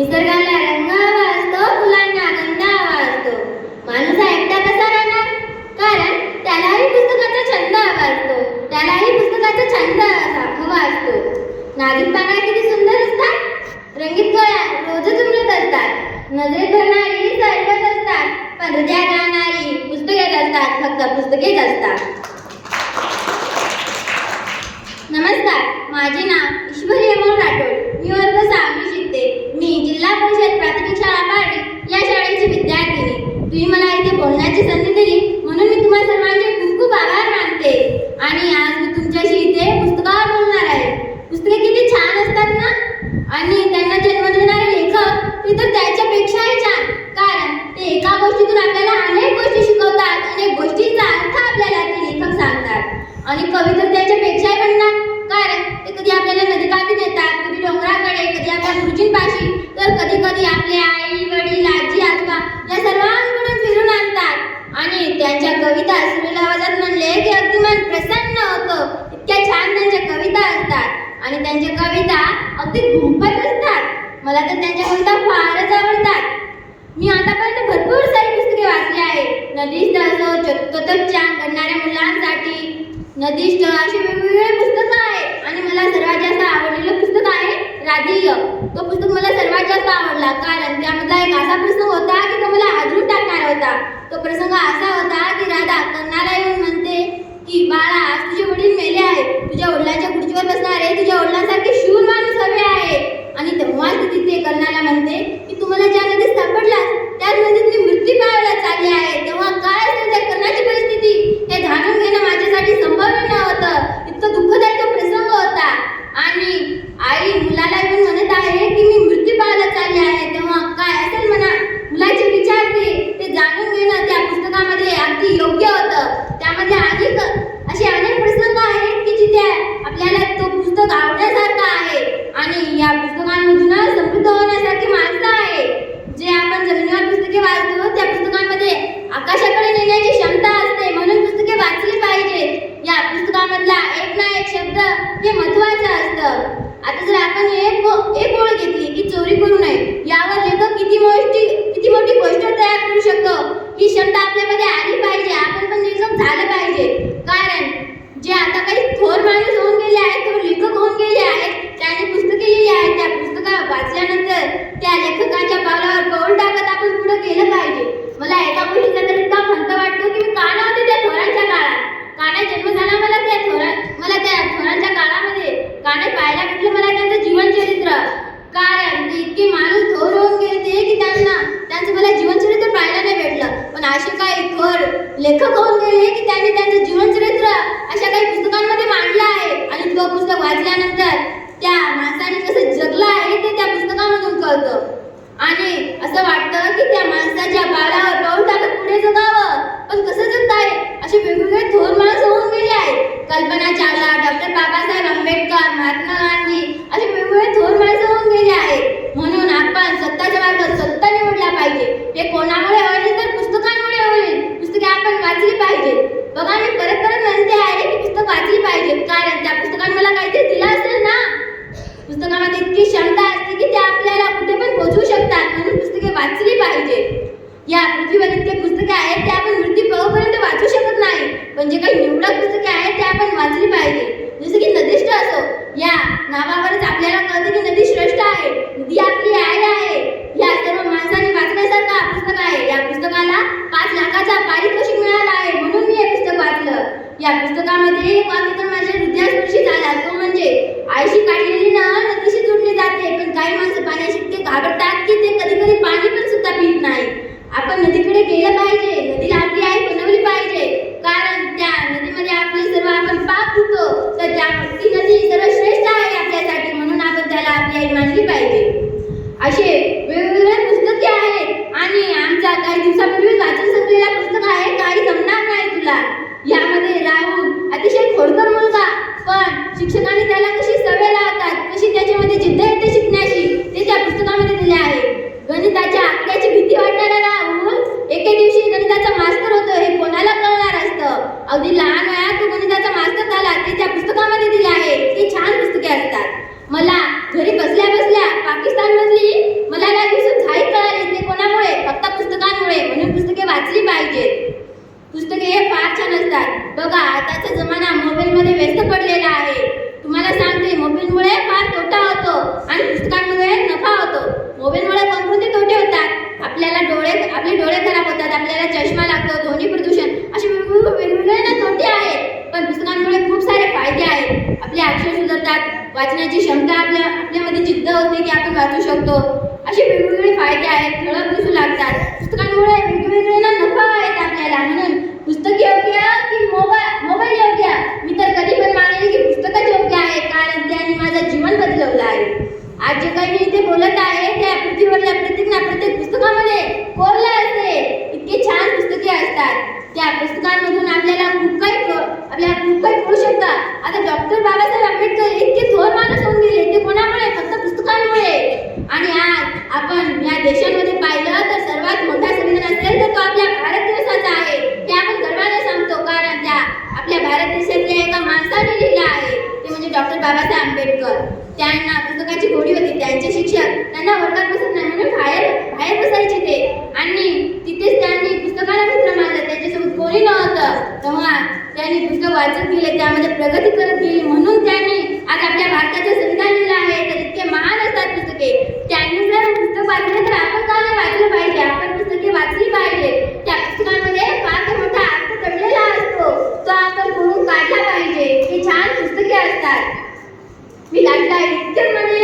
निसर्गाला रंग हवा असतो फुलांना आनंद हवा असतो माणूस एकटा कसा राहणार? कारण त्यालाही पुस्तकाचा छंद हवा असतो त्यालाही पुस्तकाचा छंद हवा असतो नागिन पाकळ्या किती सुंदर असतात. रंगीत कळ्या रोजच उमलत असतात. नजरेत भरणारी सर्वच असतात. पण हृदयात राहणारी पुस्तकेच असतात. फक्त पुस्तकेच असतात. नमस्कार. माझे नाव ईश्वरी अमोल राठोड. मी वर्ग தன்னுடைய आणि त्यांच्या कविता अगदी गुंपत असतात. मला तर त्यांच्या कविता फारच आवडतात. मी आतापर्यंत भरपूर सारी पुस्तके वाचली आहे नदीष्ठ असो चतुर्थांग करणाऱ्या मुलांसाठी. नदीष्ठ असे वेगवेगळे पुस्तकं आहे आणि मला सर्वात जास्त आवडलेलं पुस्तक आहे राधेय. तो पुस्तक मला सर्वात जास्त आवडला कारण त्यामधला एक असा प्रसंग होता की तो मला हादरून टाकणार होता. तो प्रसंग असा होता की राधा कर्णाला येऊन म्हणते की बाळा आज तुझे वडील मेले आहेत. तुझ्या वडिलांच्या खुर्चीवर बसणारे तुझ्या वडिलांना लेखक होऊन गेले की त्यांनी त्यांनी नावावरच आपल्याला कळतं की नदी श्रेष्ठ आहे. नदी आपली आई आहे. या सर्व माणसाने वाचण्यासारखा पुस्तक आहे. या पुस्तकाला पाच लाखाचा पारितोषिक मिळाला आहे म्हणून मी हे पुस्तक वाचलं. या पुस्तकामध्ये एक वाक्य तर माझ्या हृदयाशी झाला. तो म्हणजे आईशी काढलेली नाव नदीशी जोडली जाते पण काही माणसं पाण्याशी इतके घाबरतात की ते कधी कधी पाणी पण सुद्धा पित नाही वाचण्याची क्षमता आपल्या आपल्यामध्ये जिद्द होते की आपण वाचू शकतो. असे वेगवेगळे फायदे आहेत ठळक दिसू लागतात. पुस्तकांमुळे वेगवेगळे ना नफा आहेत आपल्याला. म्हणून पुस्तक योग्य की मोबाईल मोबाईल योग्य? मी तर कधी पण मानेल की पुस्तकच योग्य आहे कारण त्याने माझं जीवन बदलवलं आहे. आज जे काही मी इथे बोलत आहे त्या पृथ्वीवरल्या प्रत्येक ना प्रत्येक पुस्तकामध्ये कोरलं असते. इतके छान पुस्तके असतात. त्या पुस्तकांमधून आपल्याला खूप काही आपल्याला खूप काही कळू आता डॉक्टर बाबासाहेब आंबेडकर इतके थोर माणूस होऊन गेले ते कोणामुळे? फक्त पुस्तकांमुळे. आणि आज आपण या देशामध्ये पाहिलं तर सर्वात मोठा संविधान असेल तर तो आपल्या भारत देशाचा आहे ते आपण गर्वाने सांगतो कारण त्या आपल्या भारत देशातल्या एका माणसाने लिहिलं आहे ते म्हणजे डॉक्टर बाबासाहेब आंबेडकर त्यांना पुस्तकाची गोडी होती त्यांचे शिक्षक त्यांना वर्गात बसत नाही म्हणून बाहेर बाहेर बसायचे ते आणि तिथेच त्यांनी पुस्तकाला मित्र मानलं त्यांच्यासोबत कोणी नव्हतं तेव्हा त्यांनी पुस्तक वाचत गेले त्यामध्ये प्रगती करत गेली. म्हणून त्यांनी आज आपल्या भारताचे संविधान लिहिलं आहे. तर इतके महान असतात पुस्तके. त्यांनी जर पुस्तक वाचले तर आपण का नाही वाचलं पाहिजे? आपण पुस्तके वाचली पाहिजे. त्या पुस्तकांमध्ये फार मोठा अर्थ दडलेला असतो. तो आपण करून काढला पाहिजे. हे छान पुस्तके असतात. मी लागला इतके म्हणे